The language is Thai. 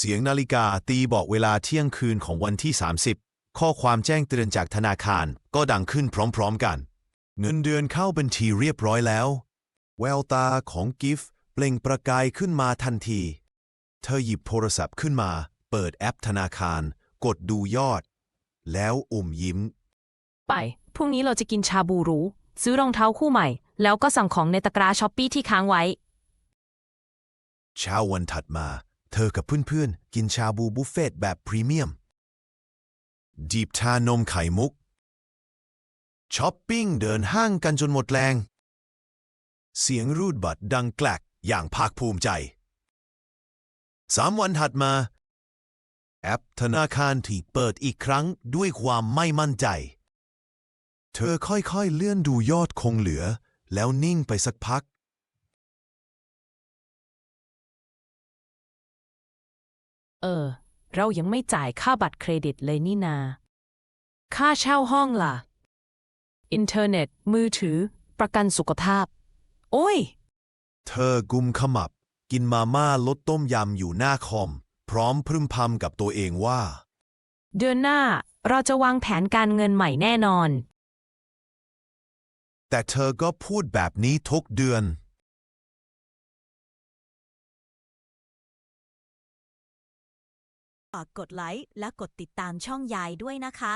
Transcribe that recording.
เสียงนาฬิกาตีบอกเวลาเที่ยงคืนของวันที่ 30 ข้อความแจ้งเตือนจากธนาคารก็ดังขึ้นพร้อมๆกัน เงินเดือนเข้าบัญชีเรียบร้อยแล้ว แววตาของกิฟต์เปล่งประกายขึ้นมาทันที เธอหยิบโทรศัพท์ขึ้นมา เปิดแอปธนาคาร กดดูยอด แล้วอมยิ้ม ไป พรุ่งนี้เราจะกินชาบูหรู ซื้อรองเท้าคู่ใหม่ แล้วก็สั่งของในตะกร้าช้อปปี้ที่ค้างไว้ เช้าวันถัดมา เธอกับเพื่อนๆ กินชาบูบุฟเฟ่ตแบบพรีเมียมจีบชานมไข่มุก ช้อปปิ้งเดินห้างกันจนหมดแรง เสียงรูดบัตรดังแกลกอย่างภาคภูมิใจ สามวันถัดมา แอปธนาคารที่เปิดอีกครั้งด้วยความไม่มั่นใจ เธอค่อยๆเลื่อนดูยอดคงเหลือ แล้วนิ่งไปสักพัก เออ เรายังไม่จ่ายค่าบัตรเครดิตเลยนี่นา ค่าเช่าห้องล่ะ อินเทอร์เน็ต มือถือ ประกันสุขภาพ โอ้ย เธอกุมขมับ กินมาม่าลดต้มยำอยู่หน้าคอม พร้อมพรึมพำกับตัวเองว่า เดือนหน้าเราจะวางแผนการเงินใหม่แน่นอน แต่เธอก็พูดแบบนี้ทุกเดือน ฝากกดไลค์และกดติดตามช่องยายด้วยนะคะ